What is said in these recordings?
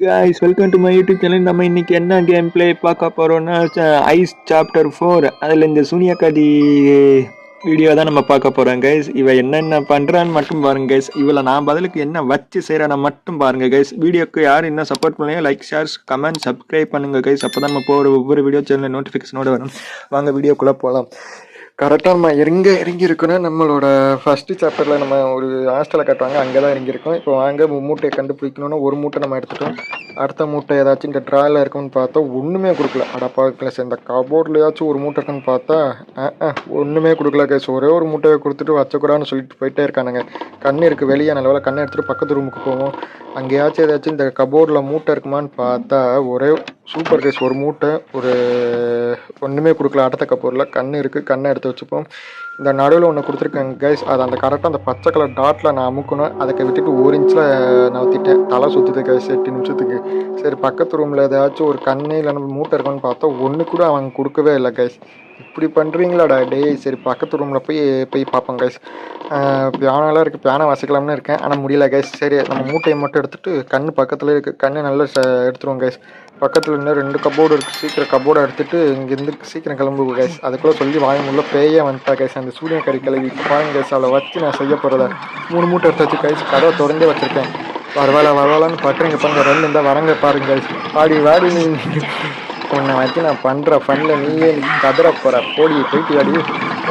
Guys welcome to my YouTube channel நம்ம இன்னைக்கு என்ன கேம் பிளே பார்க்க போகிறோம்னா ஐஸ் சாப்டர் ஃபோர் அதில் இந்த சூனியாக்காதி வீடியோ தான் நம்ம பார்க்க போகிறோம் கைஸ் இவ என்னென்ன பண்ணுறான்னு மட்டும் பாருங்க கைஸ் இவளை நான் பதிலுக்கு என்ன வச்சு செய்கிறான மட்டும் பாருங்க கைஸ் வீடியோக்கு யார் என்ன சப்போர்ட் பண்ணலையோ லைக் ஷேர்ஸ் கமெண்ட் சப்ஸ்கிரைப் பண்ணுங்க கைஸ் அப்போ தான் நம்ம போகிற ஒவ்வொரு வீடியோ சேனல் நோட்டிஃபிகேஷனோட வரும். வாங்க வீடியோக்குள்ளே போகலாம் கரெக்டாக நம்ம எங்கே இறங்கி இருக்கோன்னா நம்மளோட ஃபஸ்ட்டு சாப்டரில் நம்ம ஒரு ஹாஸ்டலை கட்டுவாங்க. அங்கே தான் இறங்கியிருக்கோம். இப்போ வாங்க மூட்டையை கண்டுபிடிக்கணும்னா ஒரு மூட்டை நம்ம எடுத்துட்டோம். அடுத்த மூட்டை ஏதாச்சும் இந்த ட்ராயில் இருக்குன்னு பார்த்தா ஒன்றுமே கொடுக்கல. அடப்பா கிளாஸ் இந்த கபோர்ட்லையாச்சும் ஒரு மூட்டை இருக்குன்னு பார்த்தா ஆ ஒன்றுமே கொடுக்கல கேஸ் ஒரே ஒரு மூட்டையை கொடுத்துட்டு வச்சக்கூடாதுன்னு சொல்லிட்டு போயிட்டே இருக்கானுங்க. கண் இருக்குது வெளியே நல்ல கண்ணை எடுத்துகிட்டு பக்கத்து ரூமுக்கு போவோம். அங்கேயாச்சும் ஏதாச்சும் இந்த கபோர்டில் மூட்டை இருக்குமான்னு பார்த்தா ஒரே சூப்பர் கேஸ் ஒரு மூட்டை ஒரு ஒன்றுமே கொடுக்கல. அடுத்த கபோர்டில் கண் இருக்குது கண்ணை எடுத்து வச்சுப்போம். இந்த நடுவில் ஒன்று கொடுத்துருக்கேன் கைஸ் அது அந்த கரெக்டாக அந்த பச்சை கலர் டாட்டில் நான் அமுக்கணும். அதுக்கு விட்டுட்டு ஒரு இன்ச்சில் நவுத்திட்டேன் தலை சுற்றுது கைஸ் எட்டு நிமிஷத்துக்கு. சரி பக்கத்து ரூமில் ஏதாச்சும் ஒரு கண்ணு இல்லைன்னா மூட்டை இருக்கணும்னு பார்த்தா ஒன்று கூட அவங்க கொடுக்கவே இல்லை கைஸ் இப்படி பண்ணுறீங்களாடா டேய் சரி பக்கத்து ரூமில் போய் போய் பார்ப்போம் கைஸ் பியானோலாம் இருக்குது பியானோ வாசிக்கலாம்னு இருக்கேன். ஆனால் முடியல கைஸ் சரி நம்ம மூட்டையை மட்டும் எடுத்துகிட்டு கண் பக்கத்தில் இருக்குது கண்ணு நல்லா ச எடுத்துருவோம் கைஸ் பக்கத்தில் இன்னும் ரெண்டு கபோர்டு இருக்குது சீக்கிரம் கபோர்டை எடுத்துட்டு இங்கேருந்து சீக்கிரம் கிளம்புவோம் கேஸ் அதுக்குள்ளே சொல்லி வாயமுள்ள பேயே வந்துட்டா கேஸ் அந்த சூரியன் கறி கிளவி பாருங்க கேஸ் அவளை வச்சு நான் செய்ய போகிறத மூணு மூட்டை எடுத்து வச்சு கைஸ் கதவை திறந்தே வச்சுருக்கேன். வரவேல வரவேலான்னு பட்டுறீங்க பாருங்க ரெண்டு இருந்தால் வரங்க பாருங்க கைஸ் வாடி வாடி நீ. உன்னை வச்சு நான் பண்ணுற ஃபன்னில் நீயே நீ கதற போகிற போடி போயிட்டு அடி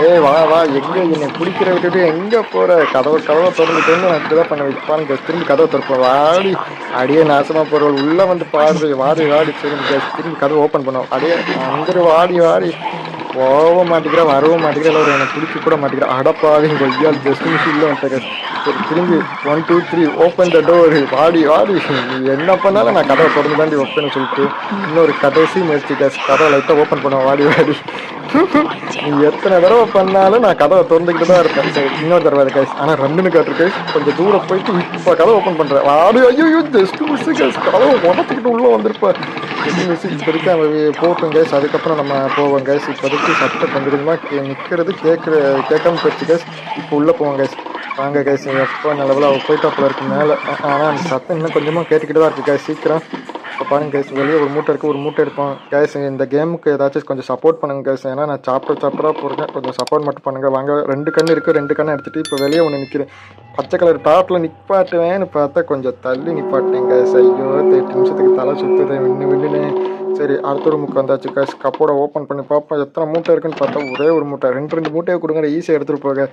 ஏய் வா வா எங்கே என்னை பிடிக்கிற விட்டுட்டு எங்கே போகிற கதவை கதவை திறந்து திறந்து நான் தான் பண்ண வைப்பாங்க திரும்பி கதவை திறப்போம் வாடி அடியே நாசமாக போகிறவள் உள்ளே வந்து பாடுறது வாடி வாடி திரும்பி திரும்பி கதவை ஓப்பன் பண்ணுவோம் அடியே அங்கே வாடி வாடி. போக மாட்டேங்கிற வரவும் மாட்டேங்கிறா இல்லை எனக்கு பிடிக்க கூட மாட்டேங்கிற. அடப்பாவே கொய்யால் ஜஸ்ட் மிஸ் வந்துட்டேன் சரி திரும்பி one two three open the door வாடி வாடி. நீ என்ன பண்ணாலும் நான் கதவை திறந்து தாண்டி வைப்பேன்னு சொல்லிட்டு இன்னொரு கடைசி முயற்சி கேஸ் கதவை லைட்டாக ஓப்பன் பண்ணுவேன். வாடி வாடி. நீ எத்தனை தடவை பண்ணாலும் நான் கதவை திறந்துக்கிட்டு தான் இருப்பேன். சரி இன்னொரு தடவை கேஸ் ஆனால் ரெண்டுன்னு கேட்டிருக்கு கொஞ்சம் தூரம் போயிட்டு இப்போ கதவை ஓப்பன் பண்ணுறேன் வாடி ஐயோ ஜஸ்ட் மிஸ் கேஸ் கதவை உடத்துக்கிட்டு உள்ளே வந்திருப்பேன். ஜஸ்ட் மிஸ் இப்போதைக்கு அவன் கேஸ் அதுக்கப்புறம் நம்ம போவோம் கேஸ் இப்போதைக்கு சட்டை கொஞ்சம் கொஞ்சமாக நிற்கிறது கேட்குற கேட்காம போயிடுச்சு கேஸ் இப்போ உள்ளே போவோம் கேஸ் வாங்க கேஸ் எப்போ நல்லவில் அவள் போயிட்டாப்பில் இருக்கு மேலே. ஆனால் அந்த சத்தம் இன்னும் கொஞ்சமாக கேட்டுக்கிட்டு தான் இருக்கு கேஸ் சீக்கிரம். இப்போ பாருங்க கேஸ் வெளியே ஒரு மூட்டை இருக்குது ஒரு மூட்டை எடுப்போம். கேஸ் இந்த கேமுக்கு ஏதாச்சும் கொஞ்சம் சப்போர்ட் பண்ணுங்க கேஸ் ஏன்னா நான் சாப்பிட சாப்பிடா போகிறேன் கொஞ்சம் சப்போர்ட் மட்டும் பண்ணுங்கள் வாங்க ரெண்டு கண்ணு இருக்குது ரெண்டு கண்ணை எடுத்துகிட்டு இப்போ வெளியே ஒன்று நிற்கிறேன் பச்சை கலர் டாப்பில் நிப்பாட்டுவேன்னு பார்த்தா கொஞ்சம் தள்ளி நிப்பாட்டினேன் கேஸ் ஐயோ எட்டு நிமிஷத்துக்கு தலை சுற்றுறேன் விண்ணு விண்ணுன்னு சரி அடுத்த ரூமுக்கு வந்தாச்சு. கேஸ் கப்போட ஓப்பன் பண்ணி பார்ப்போம் எத்தனை மூட்டை இருக்குன்னு பார்த்தா ஒரே ஒரு மூட்டை. ரெண்டு ரெண்டு மூட்டையை கொடுங்க ஈஸியாக எடுத்துகிட்டு போக.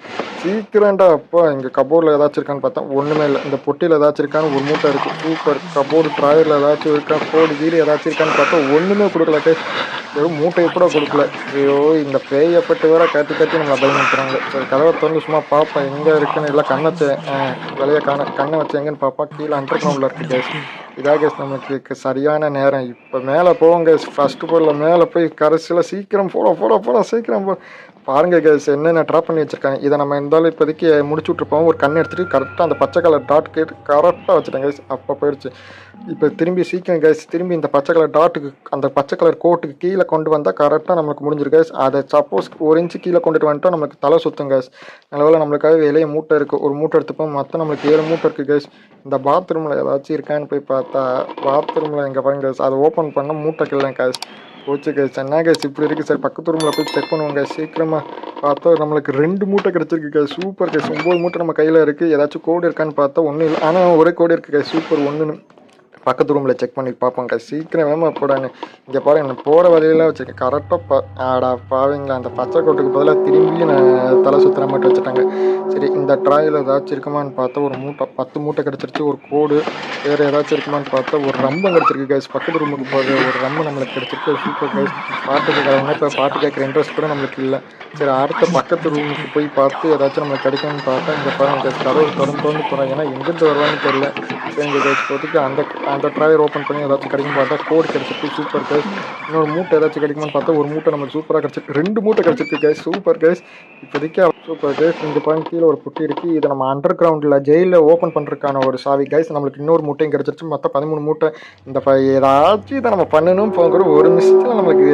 சீக்கிரண்டா அப்போ இங்கே கபோர்டில் ஏதாச்சும் இருக்கான்னு பார்த்தா ஒன்றுமே இல்லை. இந்த பொட்டியில் ஏதாச்சும் இருக்கான்னு ஒரு மூட்டை இருக்குது சூப்பர் கபோர்டு ட்ராயரில் ஏதாச்சும் இருக்கா? கோடு கீழே ஏதாச்சும் இருக்கான்னு பார்த்தா ஒன்றுமே கொடுக்கல கேஸ் வெறும் மூட்டையை கூட கொடுக்கல. ஐயோ இந்த பேயப்பட்டு வேற கட்டி கட்டி நம்மளை பயமுறுத்துறாங்க. சரி கதவை திறந்து சும்மா பார்ப்பேன் எங்கே இருக்குன்னு இல்லை கண்ணை வச்சு வெளியே கண்ணை கண்ணை வச்சு எங்கேன்னு பார்ப்பா கீழே அண்டர் கிரவுண்டில் இருக்குது கேஸ் இதாக நமக்கு சரியான நேரம். இப்போ மேலே போவோங்க ஃபஸ்ட்டு போரில் மேலே போய் கடைசியில் சீக்கிரம் போட போட போட சீக்கிரம் போ. பாருங்க கேஸ் என்னென்ன ட்ராப் பண்ணி வச்சுருக்காங்க. இதை நம்ம இருந்தாலும் இப்போதைக்கு முடிச்சு விட்ருப்போம் ஒரு கண் எடுத்துட்டு கரெக்டாக அந்த பச்சை கலர் டாட் கேட்டு கரெக்டாக வச்சுட்டேன் கேஸ் அப்போ போயிடுச்சு. இப்போ திரும்பி சீக்கிரம் கேஸ் திரும்பி இந்த பச்சை கலர் டாட்டுக்கு அந்த பச்சை கலர் கோட்டுக்கு கீழே கொண்டு வந்தால் கரெக்டாக நம்மளுக்கு முடிஞ்சிரு கேஸ் அதை சப்போஸ் ஒரு இன்ச்சு கீழே கொண்டுட்டு வந்துட்டோம் நம்மளுக்கு தலை சுத்தும் கேஸ் நல்லவேளை நம்மளுக்காக வெளியே மூட்டை இருக்குது ஒரு மூட்டை எடுத்துப்போம். மொத்தம் நம்மளுக்கு ஏழு மூட்டை இருக்குது கேஸ் இந்த பாத்ரூமில் ஏதாச்சும் இருக்கான்னு போய் பார்த்தா பாத்ரூமில் எங்கே பாருங்க கேஸ் அதை ஓப்பன் பண்ணால் மூட்டை கிள்ளேன் கேஸ் போச்சு கேஸ் என்ன கேஸ் இப்படி இருக்குது சார் பக்கத்து ரூமில் போய் செக் பண்ணுவோங்க சீக்கிரமாக பார்த்தா நம்மளுக்கு ரெண்டு மூட்டை கிடச்சிருக்கு கேஸ் சூப்பர் கேஸ் ஒம்பது மூட்டை நம்ம கையில் இருக்குது ஏதாச்சும் கோடு இருக்கான்னு பார்த்தா ஒன்றும் இல்லை. ஆனால் ஒரே கோடு இருக்குது கேஸ் சூப்பர் ஒன்றுன்னு பக்கத்து ரூமில் செக் பண்ணி பார்ப்போம். கேஸ் சீக்கிரம் வேமா போடாங்க இங்கே பாருங்க நான் போகிற வழியெல்லாம் வச்சுருக்கேன் கரெக்டாக பா ஆடா பாவீங்களா அந்த பச்சை கோட்டுக்கு பதிலாக திரும்பி நான் தலை சுற்றுற மட்டும் வச்சுட்டாங்க. சரி இந்த ட்ராயில் ஏதாச்சும் இருக்குமான்னு பார்த்தா ஒரு மூட்டை பத்து மூட்டை கிடச்சிருச்சு. ஒரு கோடு வேறு ஏதாச்சும் இருக்குமான்னு பார்த்தா ஒரு ரம்பம் கிடச்சிருக்கு கைஸ் பக்கத்து ரூமுக்கு போகிற ஒரு ரம்பம் நம்மளுக்கு கிடச்சிருக்கு. சூப்பர் கைஸ் பாட்டு கேட்குறவங்க இப்போ பாட்டு கேட்குற இன்ட்ரெஸ்ட் கூட நம்மளுக்கு இல்லை. சரி அடுத்த பக்கத்து ரூமுக்கு போய் பார்த்து ஏதாச்சும் நம்மளுக்கு கிடைக்கும்னு பார்த்தா இங்கே பாருங்க கேஸ் கதவு திறந்து திறந்து போகிறாங்க ஏன்னா எங்கேருந்து வருவான்னு தெரியல. சரி இங்கே கைஸ் இப்போதைக்கு அந்த அந்த ட்ராயர் ஓப்பன் பண்ணி ஏதாச்சும் கிடைக்கும் பார்த்தா கோடு கிடச்சிருக்கு சூப்பர் கேஸ் இன்னொரு மூட்டை ஏதாச்சும் கிடைக்குமான்னு பார்த்தா ஒரு மூட்டை நமக்கு சூப்பராக கிடச்சிருக்கு. ரெண்டு மூட்டை கிடச்சிருக்கு கேஸ் சூப்பர் கேஸ் இப்போதைக்கு சூப்பர் கைஸ் இந்த பாயிண்ட் கீழே ஒரு புட்டி இருக்கு. இதை நம்ம அண்டர் கிரவுண்டில் ஜெயிலில் ஓப்பன் பண்ணுறதுக்கான ஒரு சாவி. கைஸ் நம்மளுக்கு இன்னொரு மூட்டையும் கிடச்சிருச்சு. மொத்தம் பதிமூணு மூட்டை. இந்த ஏதாச்சும் இதை நம்ம பண்ணணும் போங்கிற ஒரு நிமிஷத்தில் நம்மளுக்கு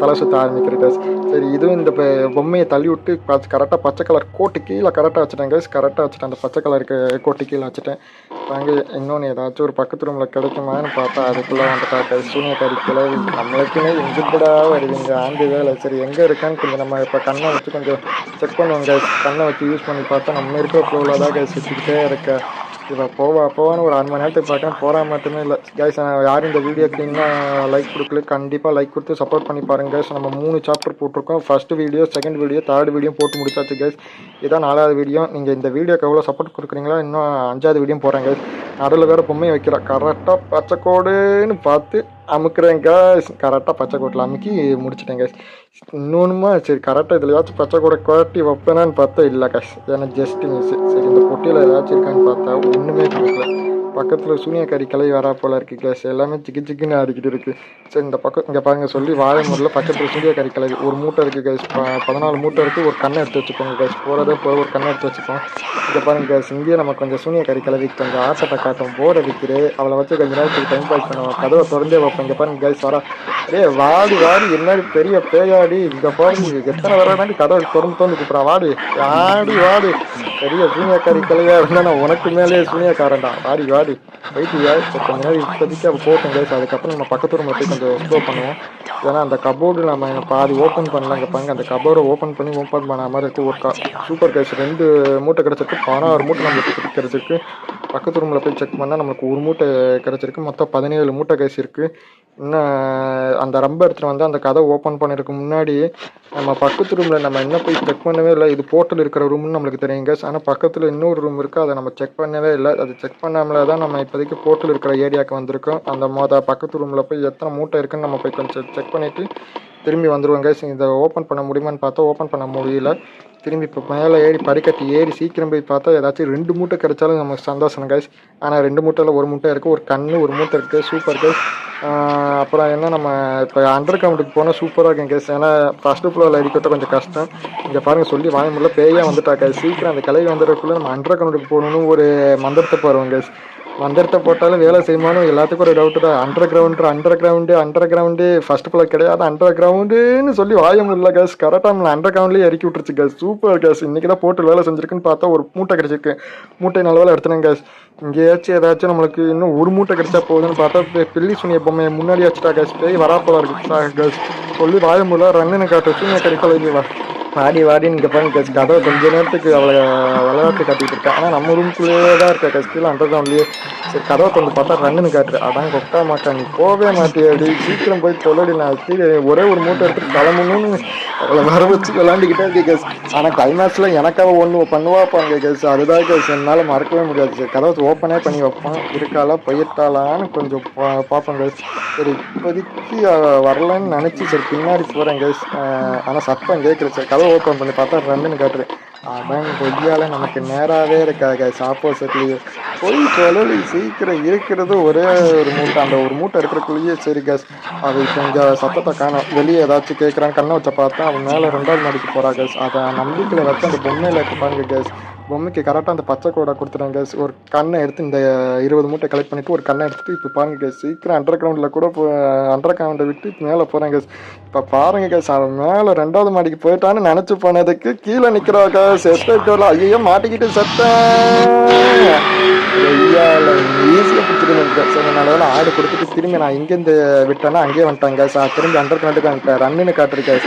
தலை சுற்ற ஆரம்பிக்கிற கைஸ் சரி இதுவும் இந்த பொம்மையை தள்ளி விட்டு கரெக்டாக பச்சை கலர் கோட்டு கீழே கரெக்டாக வச்சுட்டேன் கைஸ் கரெக்டாக வச்சுட்டேன். அந்த பச்சை கலருக்கு கோட்டு கீழே வச்சுட்டேன். வாங்க இன்னொன்று ஏதாச்சும் ஒரு பக்கத்து ரூமில் கிடைக்குமான்னு பார்த்தா அதுக்குள்ளே வந்துட்டா கைஸ் சூனிய கறிக்கல நம்மளுக்குமே எங்கிட்டடா வருவீங்க. ஆண்டு வேலை. சரி எங்கே இருக்கான்னு கொஞ்சம் நம்ம இப்போ கண்ணை வச்சு கொஞ்சம் செக் பண்ணுவோம் கைஸ் கண்ணை வச்சு யூஸ் பண்ணி பார்த்தா நம்ம இருக்கிற ஃப்ளோவில் தான் கேஸ் சுற்றிக்கிட்டே இருக்க இவன் போவா போவான்னு ஒரு அரை மணி நேரத்துக்கு பார்க்கறேன். போகிறா மட்டுமே இல்லை. கேஸ் யாரும் இந்த வீடியோ க்ளீனாக லைக் கொடுக்கல. கண்டிப்பாக லைக் கொடுத்து சப்போர்ட் பண்ணி பாருங்கள் கேஸ் நம்ம மூணு சாப்டர் போட்டிருக்கோம். First video second video third video போட்டு முடிச்சாச்சு கேஸ் இதான் நாலாவது வீடியோ நீங்கள் இந்த வீடியோக்கு எவ்வளோ சப்போர்ட் கொடுக்குறீங்களோ இன்னும் அஞ்சாவது வீடியோ போகிறேன் கேஸ் நடுவில் வேறு பொம்மையை வைக்கிறேன் கரெக்டாக பச்சை கோடுன்னு பார்த்து அமுக்குறேன் கேஸ் கரெக்டாக பச்சை கோட்டில் அமுக்கி முடிச்சிட்டேன் கேஸ் இன்னொன்றுமா சரி கரெக்டாக இதில் ஏதாச்சும் பச்சை கோடை குவாட்டி வைப்பேனான்னு பார்த்தா இல்லை கைஸ் ஏன்னா ஜஸ்ட் மிஸ் சரி இந்த பொட்டியில் ஏதாச்சும் இருக்கான்னு பார்த்தா ஒன்றுமே கொடுக்கல. பக்கத்தில் சூனியக்காரி கிளை வரா போல இருக்கு கேஸ் எல்லாமே சிக்கு சிக்குன்னு ஆடிக்கிட்டு இருக்கு. சரி இந்த பக்கம் இங்கே பாருங்க சொல்லி வாழை முறையில் பக்கத்தில் சூனியக்காரி கிளை ஒரு மூட்டை இருக்குது கேஸ் பதினாலு மூட்டை இருக்குது ஒரு கண்ணை எடுத்து வச்சுக்கோங்க கேஸ் போகிறதே போகிற ஒரு கண்ணை எடுத்து வச்சுப்போம் இங்கே பாருங்க கேஸ் இங்கேயே நம்ம கொஞ்சம் சூனியக்காரி கிளவி கொஞ்சம் ஆசத்தை காட்டும் போர் அடிக்குது. அவளை வச்சு கொஞ்ச நேரத்துக்கு டைம் பாஸ் பண்ணுவோம். கதவை திறந்தே வைப்போம். இங்கே பாருங்க கேஸ் வரா. ஏ வாடி வாடி. என்னடி பெரிய பேயாடி. இங்கே பாருங்க எத்தனை வர கதவை திறந்து திறந்து கூப்பிட்றா. வாடி வாடி வாடி. பெரிய சூனியக்காரி கிளையா இருந்தா உனக்கு மேலேயே சூனியக்காரன்டா. வாடி வாடி. போயிட்டு யாரு கொஞ்ச நேரம் இப்போதைக்கு அவள் போட்டோம் கேஸ் அதுக்கப்புறம் நம்ம பக்கத்து ரூமில் போய் கொஞ்சம் எக்ஸ்ப்ளோர் பண்ணுவோம் ஏன்னா அந்த கபோர்டு நம்ம பாதி ஓப்பன் பண்ணலாங்க பாருங்க அந்த கபோர்டை ஓப்பன் பண்ணி ஓப்பன் பண்ண மாதிரி இருக்குது ஒரு கா சூப்பர் கேஸ் ரெண்டு மூட்டை கிடச்சிருக்கு பதினாறு மூட்டை நம்மளுக்கு கிடச்சிருக்கு பக்கத்து ரூமில் போய் செக் பண்ணால் நம்மளுக்கு ஒரு மூட்டை கிடச்சிருக்கு. மொத்தம் பதினேழு மூட்டை கேஸ் இருக்குது இன்னும் அந்த ரம்ப எடுத்துகிட்டு வந்து அந்த கதை ஓப்பன் பண்ணிருக்கு முன்னாடி நம்ம பக்கத்து ரூமில் நம்ம என்ன போய் செக் பண்ணவே இல்லை. இது போர்ட்டல் இருக்கிற ரூம்னு நம்மளுக்கு தெரியும் கேஸ் ஆனால் பக்கத்தில் இன்னொரு ரூம் இருக்குது அதை நம்ம செக் பண்ணவே இல்லை. அது செக் பண்ணாமல் தான் நம்ம இப்போதைக்கு போர்ட்டல் இருக்கிற ஏரியாவுக்கு வந்திருக்கோம். அந்த மொத பக்கத்து ரூமில் போய் எத்தனை மூட்டை இருக்குன்னு நம்ம போய் கொஞ்சம் செக் பண்ணிவிட்டு திரும்பி வந்துடுவோம் கேஸ் இதை ஓப்பன் பண்ண முடியுமான்னு பார்த்தா ஓப்பன் பண்ண முடியல. திரும்பி இப்போ மேலே ஏறி படிக்கட்டு ஏறி சீக்கிரம் போய் பார்த்தா ஏதாச்சும் ரெண்டு மூட்டை கிடைச்சாலும் நமக்கு சந்தோஷம் கைஸ் ஆனால் ரெண்டு மூட்டையில் ஒரு மூட்டை இருக்குது ஒரு கண்ணு ஒரு மூட்டை இருக்குது சூப்பர் கைஸ் அப்புறம் என்ன நம்ம இப்போ அண்டர் கிரவுண்டுக்கு போனால் சூப்பராக இருக்கும் கேஸ் ஏன்னா ஃபஸ்ட்டு ஃப்ளோரில் அடிக்கிறது கொஞ்சம் கஷ்டம். இங்கே பாருங்கள் சொல்லி வாங்க முடியல பேயாக வந்துட்டா guys. சீக்கிரம் அந்த கலையை வந்துடுறதுக்குள்ளே நம்ம அண்டர் கிரவுண்டுக்கு போகணும்னு ஒரு மந்திரத்தை போகிறோம் கேஸ் மந்திரத்தை போட்டாலும் வேலை செய்யுமானும் எல்லாத்துக்கும் ஒரு டவுட்டு தான். Underground underground underground first ஃபுல்லாக கிடையாது. அண்டர் கிரவுண்டுன்னு சொல்லி வாய முடியல கேஸ் கரெக்டாக நம்மளை அண்டர் கிரவுண்ட்லேயே இறக்கி விட்டுருச்சு கேஸ் சூப்பர் கேஸ் இன்றைக்கி தான் போட்டு வேலை செஞ்சிருக்குன்னு பார்த்தா ஒரு மூட்டை கிடச்சிருக்கு. மூட்டை நல்ல வேலை எடுத்துனேன் கேஸ் இங்கேயாச்சும் ஏதாச்சும் நம்மளுக்கு இன்னும் ஒரு மூட்டை கிடைச்சா போகுதுன்னு பார்த்தா பில்லி சுனிய பொம்மையை முன்னாடி வச்சுட்டா கேஸ் பேய் வராப்போல இருக்கு கேஸ் சொல்லி வாய முடியல ரன்னு காட்டு சூனிய கிடைக்கல வா வாடி வாடின்னு இங்கே பாருங்க கதவை கொஞ்ச நேரத்துக்கு அவளை விளையாட்டு காட்டிட்டு இருக்கேன் ஆனால் நம்ம ரூம்குள்ளேயே தான் இருக்கா கஸ் அண்டர் கிரவுண்ட்லேயே சரி கதவை கொஞ்சம் பார்த்தா ரன்னுன்னு காட்டுரு அதான் கொட்டா மாட்டா நீ போகவே மாட்டியாடி சீக்கிரம் போய் தொலைடி நான் கீழே ஒரே ஒரு மூட்டை எடுத்துட்டு கிளம்பணும்னு அவளை வர வச்சு விளாண்டுக்கிட்டே இருக்கு கேஸ் ஆனால் கிளைமேக்ஸில் எனக்காக ஒன்று பண்ணுவாப்பாங்க கேஸ் அதுதான் கேஸ் என்னால் மறக்கவே முடியாது. சார் கதவை ஓப்பனே பண்ணி வைப்பான். இருக்காளா போயிட்டாளான்னு கொஞ்சம் பா- பார்ப்பேன் கேஸ் சரி இப்போதைக்கு வரலன்னு நினச்சி சரி பின்னாடி போகிறேன் கேஸ் ஆனால் சத்தம் கேட்குறேன் சார் கதவை ஓப்பன் பண்ணி பார்த்தா ரன்னுன்னு காட்டுது. அதான் கொய்யால நமக்கு நேராகவே இருக்கா கேஸ் ஆப்போசிட்லேயே போய் தொழில் சீக்கிரம் இருக்கிறது ஒரே ஒரு மூட்டை. அந்த ஒரு மூட்டை இருக்கிறக்குள்ளேயே சரி கேஸ் அது கொஞ்சம் சத்தத்தை காணும் வெளியே ஏதாச்சும் கேட்குறான் கண்ணை வச்ச பார்த்தா அவன் மேலே ரெண்டாவது மாடிக்கு போகிறா கேஸ் அதை நம்பிக்கையில் வச்சு அந்த பொம்மையில் இருக்க பாருங்க கேஸ் பொம்மைக்கு கரெக்டாக அந்த பச்சை கோடை கொடுத்துட்டாங்க. கேஸ் ஒரு கண்ணை எடுத்து இந்த இருபது மூட்டை கலெக்ட் பண்ணிட்டு ஒரு கண்ணை எடுத்துட்டு இப்போ பாருங்க கேஸ் சீக்கிரம் அண்டர் கிரவுண்டில் கூட போ அண்டர் கிரவுண்டை விட்டு இப்போ மேலே போகிறேன் கேஸ் இப்போ பாருங்க கேஸ் அவன் மேலே ரெண்டாவது மாடிக்கு போயிட்டான்னு நினச்சி போனதுக்கு கீழே நிற்கிறா கேஸ் எஸ்டேட் ஐயோ மாட்டிக்கிட்டு சத்தேன் ஐயால ஈஸியாக பிடிச்சிட்டு சரி நல்ல ஆடு கொடுத்துட்டு திரும்பி நான் இங்கேருந்து விட்டேன்னா அங்கேயே வந்துட்டாங்க சார் திரும்பி அண்டர் கிரவுண்டுக்கு ரன்னுன்னு காட்டுருக்கேன்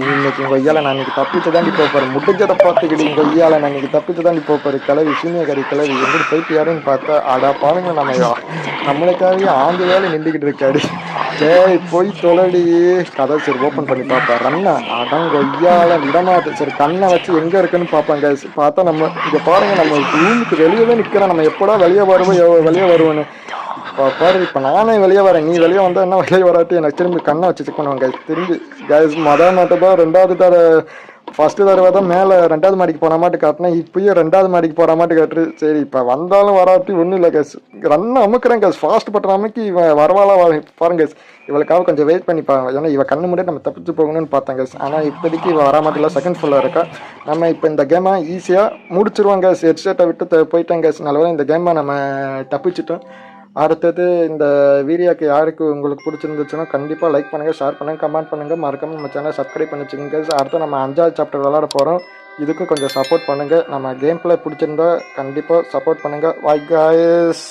இன்னைக்கு உங்கள் ஐயால நான் இன்னைக்கு தப்பிச்சு தாண்டி போப்பாரு முடிஞ்சதை பார்த்துக்கிட்டு உங்கள் ஐயால நான் இன்னைக்கு தப்பிச்சு தாண்டி போப்பாரு கிளவி சூனியக்காரி கிளவி எங்கிட்டு போயிட்டு யாருன்னு பார்த்தா அடா பாருங்க நம்ம நம்மளுக்காகவே ஆண்டு வேலை நின்றுக்கிட்டு இருக்காரு சரி போய் தொலைடி. கதை சரி ஓப்பன் பண்ணி பார்ப்பேன் ரன்னா அடங்க ஐயால விடமாட்டு சரி கண்ணை வச்சு எங்க இருக்குன்னு பார்ப்பாங்க பார்த்தா நம்ம இங்க பாருங்க நம்ம ரூமுக்கு வெளியவே நிற்கிறோம் நம்ம எப்படா வெளியே வருவோம் வெளியே வருவோன்னு பாரு இப்போ நானே வெளியே வரேன். நீ வெளியே வந்தால் என்ன வெளியே வராட்டி? எனக்கு திரும்பி கண்ணை வச்சு செக் பண்ணுவாங்க திரும்பி கேஸ் மொதல் மட்டும் ரெண்டாவது தர ஃபஸ்ட்டு தடவை தான் மேலே ரெண்டாவது மாடிக்கு போன மாட்டு காட்டினேன். இப்பயும் ரெண்டாவது மாடிக்கு போகிற மாட்டு காட்டுரு சரி இப்போ வந்தாலும் வராட்டி ஒன்றும் இல்லை கேஸ் ரன் அமுக்குறேன் கேஸ் ஃபாஸ்ட் பட்டுற அமைக்கு இவன் வரவாளா வா- பாருங்க கேஸ் இவளுக்காக கொஞ்சம் வெயிட் பண்ணிப்பாங்க ஏன்னா இவன் கண்ணு முன்னாடி நம்ம தப்பிச்சு போகணும்னு பார்த்தேன் கேஸ் ஆனால் இப்போதைக்கு இவன் வர மாட்டில செகண்ட் ஃபுல்லாக இருக்கா. நம்ம இப்போ இந்த கேமை ஈஸியாக முடிச்சிருவோம் கேஸ் ஹெட்செட்டை விட்டு போயிட்டேன் கேஸ் நல்லவேளை இந்த கேமை நம்ம தப்பிச்சிட்டோம். அடுத்தது இந்த வீடியோக்கு யாருக்கு உங்களுக்கு பிடிச்சிருந்துச்சுன்னா கண்டிப்பாக லைக் பண்ணுங்கள் ஷேர் பண்ணுங்கள் கமெண்ட் பண்ணுங்கள் மறக்காமல் நம்ம சேனல் சப்ஸ்கிரைப் பண்ணி வச்சுக்கோங்க அடுத்து நம்ம அஞ்சாவது சாப்டர் விளாட போகிறோம் இதுக்கும் கொஞ்சம் சப்போர்ட் பண்ணுங்கள் நம்ம கேம் பிளே பிடிச்சிருந்தா கண்டிப்பாக சப்போர்ட் பண்ணுங்கள் வாய் காய்ஸ்